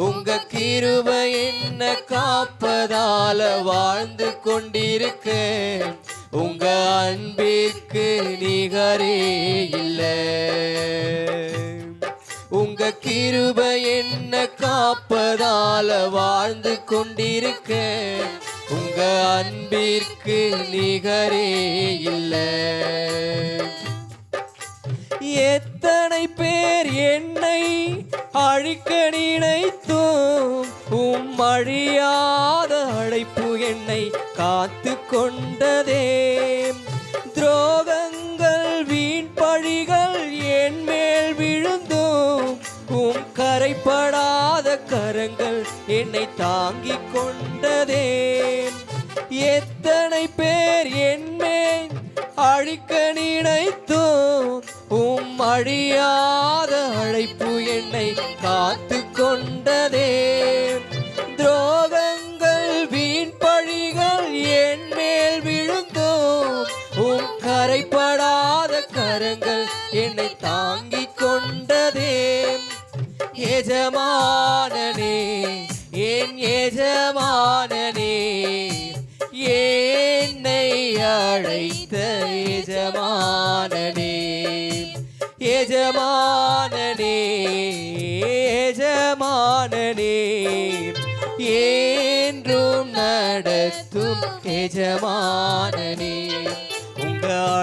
உங்க கிருபை என்ன காப்பதால வாழ்ந்து கொண்டிருக்க. உங்க அன்பிற்கு நிகரே இல்லை. உங்க கிருபை என்ன காப்பதால வாழ்ந்து கொண்டிருக்க. உங்க அன்பிற்கு நிகரே இல்லை. எத்தனை பேர் என்னை அழிக்க நினைத்தும் அழியாத அழைப்பு என்னை காத்து கொண்டதே. துரோகங்கள் வீண் பழிகள் என் மேல் விழுந்தும். உம் கரைப்படாத கரங்கள் என்னை தாங்கிக் கொண்டதே. எத்தனை பேர் என்மேல் அழிக்க நினைத்தும். உம் அழியாத அழைப்பு என்னை காத்து கொண்டதே. எஜமானனே என் எஜமானனே என்னை அழைத்த எஜமானனே. எஜமானனே எஜமானனே என்றும் நடத்தும் எஜமானனே.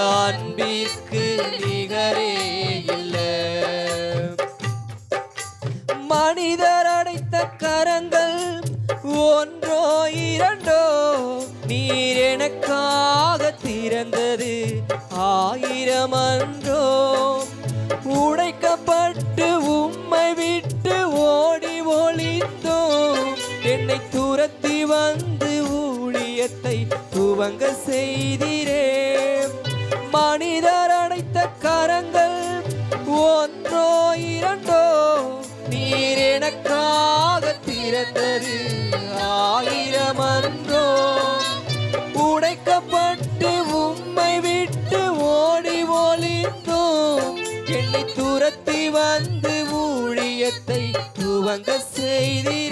அன்பிற்கு நிகரே இல்லை. மனிதர் அடைத்த கரங்கள் ஒன்றோ இரண்டோ நீர் எனக்காக திறந்தது. ஆயிரம் அன்றோ உடைக்கப்பட்டு உம்மை விட்டு ஓடி ஒளிந்தோம். என்னை துரத்தி வந்து ஊழியத்தை துவங்க செய்திரே. திறந்தது ஆயிரமன்றோ? உடைக்கப்பட்டு உம்மை விட்டு ஓடி ஒளிந்தோம் என்னை துரத்தி வந்து ஊழியத்தை துவங்க செய்திரேன்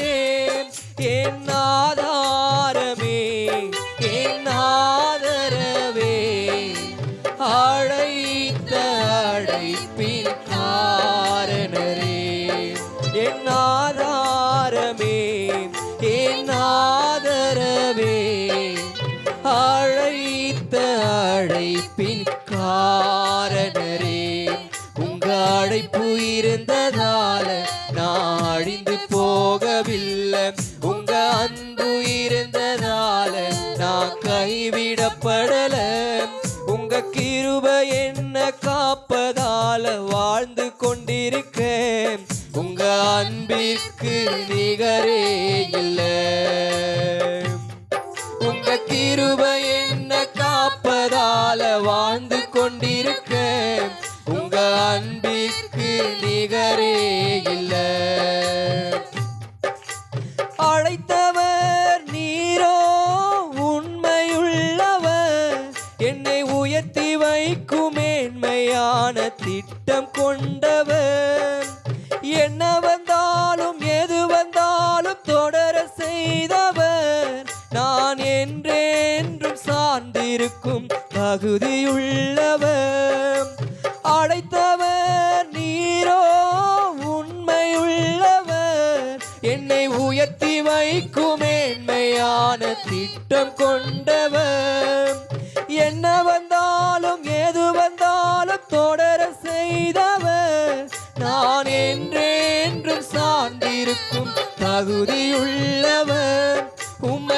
ஆதரவே அழைத்த அழைப்பின் காரணரே உங்க அழைப்பு இருந்ததால நான் அழிந்து போகவில்லை. உங்க அன்பு இருந்ததால நான் கைவிடப்படல. உங்க கிருப என்ன காப்பதால வாழ்ந்து கொண்டிருக்கேன். உங்க அன்பிற்கு நிகரே இல்லை. உங்க கிருபை என்ன காப்பதால வாழ்ந்து கொண்டிருக்க. உங்க அன்பிற்கு நிகரே இல்லை. அழைத்தவர் நீரோ உண்மையுள்ளவர். என்னை உயர்த்தி வைக்கும் மேன்மையான திட்டம் கொண்டவர். என்ன வந்தாலும் எது வந்தாலும் தொடர செய்தவர். நான் என்றென்றும் சார்ந்திருக்கும் தகுதியுள்ளவர். அழைத்தவர் நீரோ உண்மையுள்ளவர். என்னை உயர்த்தி வைக்கும் மேன்மையான திட்டம் கொண்டவர். என்ன வந்தாலும் எது வந்தாலும் நான் என்றென்றும் சார்ந்திருக்கும் தகுதியுள்ளவர். உம்மை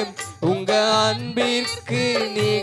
அன்பிற்கு நிகரே இல்லை